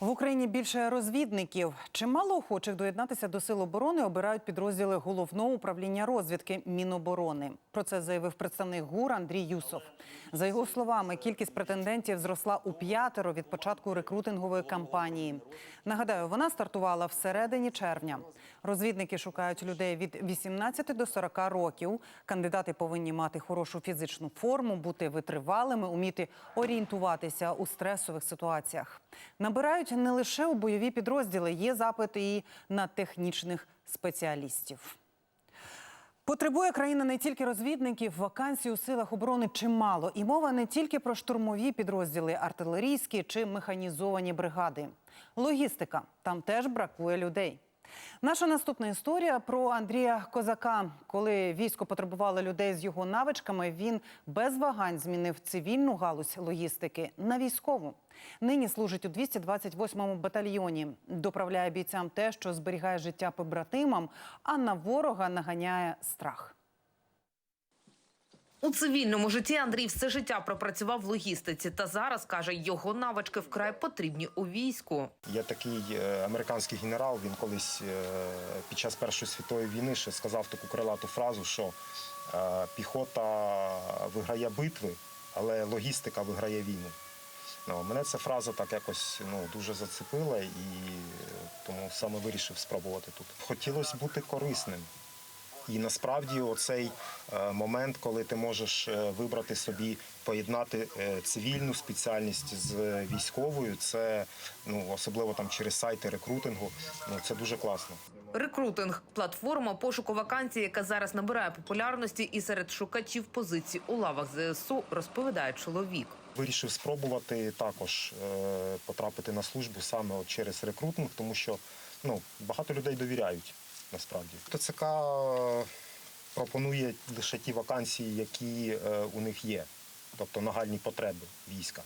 В Україні більше розвідників. Чимало охочих доєднатися до сил оборони обирають підрозділи головного управління розвідки Міноборони. Про це заявив представник ГУР Андрій Юсов. За його словами, кількість претендентів зросла у п'ятеро від початку рекрутингової кампанії. Нагадаю, вона стартувала всередині червня. Розвідники шукають людей від 18 до 40 років. Кандидати повинні мати хорошу фізичну форму, бути витривалими, уміти орієнтуватися у стресових ситуаціях. Набирають не лише у бойові підрозділи, є запити і на технічних спеціалістів. Потребує країна не тільки розвідників, вакансій у силах оборони чимало. І мова не тільки про штурмові підрозділи, артилерійські чи механізовані бригади. Логістика там теж бракує людей. Наша наступна історія про Андрія Козака. Коли військо потребувало людей з його навичками, він без вагань змінив цивільну галузь логістики на військову. Нині служить у 228-му батальйоні. Доправляє бійцям те, що зберігає життя побратимам, а на ворога наганяє страх. У цивільному житті Андрій все життя пропрацював в логістиці. Та зараз каже, його навички вкрай потрібні у війську. Є такий е, американський генерал. Він колись е, під час Першої світової війни ще сказав таку крилату фразу, що е, піхота виграє битви, але логістика виграє війну. Ну, мене ця фраза так якось ну, дуже зацепила, і тому саме вирішив спробувати тут. Хотілося бути корисним. І насправді оцей е, момент, коли ти можеш е, вибрати собі, поєднати е, цивільну спеціальність з військовою, це ну особливо там через сайти рекрутингу. Ну це дуже класно. Рекрутинг платформа пошуку вакансій, яка зараз набирає популярності і серед шукачів позицій у лавах ЗСУ, розповідає чоловік. Вирішив спробувати також потрапити на службу саме через рекрутинг, тому що ну багато людей довіряють насправді. ТЦК пропонує лише ті вакансії, які е, у них є, тобто нагальні потреби війська.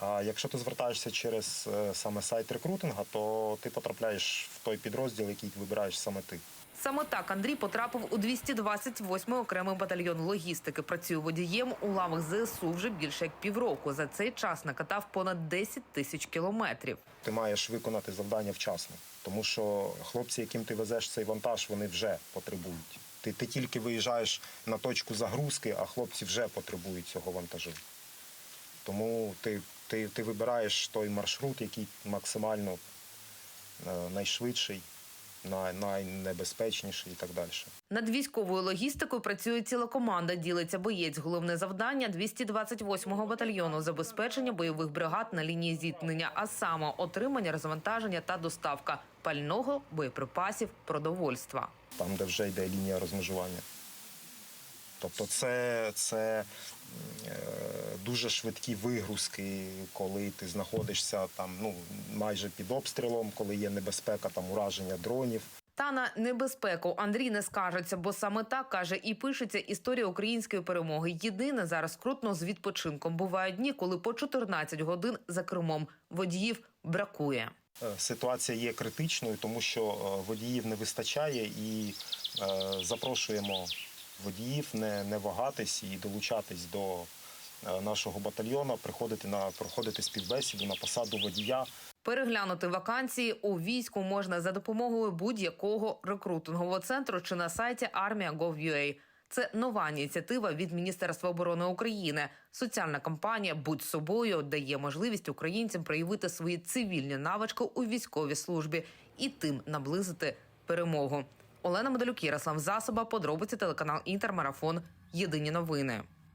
А якщо ти звертаєшся через е, саме сайт рекрутинга, то ти потрапляєш в той підрозділ, який вибираєш саме ти. Саме так Андрій потрапив у 228-й окремий батальйон логістики. Працює водієм у лавах ЗСУ вже більше як півроку. За цей час накатав понад 10 тисяч кілометрів. Ти маєш виконати завдання вчасно, тому що хлопці, яким ти везеш цей вантаж, вони вже потребують. Ти, ти тільки виїжджаєш на точку загрузки, а хлопці вже потребують цього вантажу. Тому ти, ти, ти вибираєш той маршрут, який максимально е, найшвидший, най, найнебезпечніший і так далі. Над військовою логістикою працює ціла команда. Ділиться боєць. Головне завдання 228-го батальйону забезпечення бойових бригад на лінії зіткнення, а саме отримання, розвантаження та доставка пального, боєприпасів, продовольства. там, де вже йде лінія розмежування. Тобто це, це е, дуже швидкі вигрузки, коли ти знаходишся там ну, майже під обстрілом, коли є небезпека там, ураження дронів. Та на небезпеку Андрій не скажеться, бо саме так каже і пишеться історія української перемоги. Єдине зараз крутно з відпочинком. Бувають дні, коли по 14 годин за кермом водіїв бракує. Е, Ситуація є критичною, тому що е, водіїв не вистачає, і е, запрошуємо водіїв не, не вагатись і долучатись до нашого батальйону, приходити на проходити співбесіду на посаду водія. Переглянути вакансії у війську можна за допомогою будь-якого рекрутингового центру чи на сайті armia.gov.ua. Це нова ініціатива від Міністерства оборони України. Соціальна кампанія Будь собою дає можливість українцям проявити свої цивільні навички у військовій службі і тим наблизити перемогу. Олена Медалюк, Ярослав Засоба, подробиці телеканал Інтермарафон. Єдині новини.